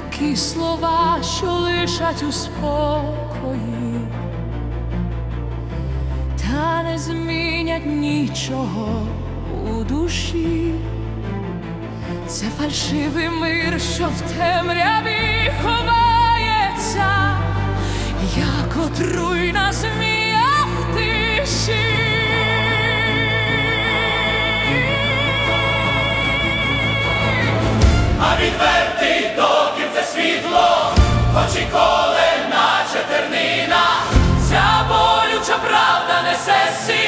такі слова, що лишать у спокої, та не змінять нічого у душі. Це фальшивий мир, що в темряві ховається, як отруйна змія в тиші. Доків це світло, хоч і коле, наче тернина, ця болюча правда несе сілення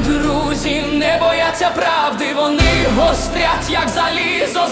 Друзі не бояться правди, вони гострять, як залізо,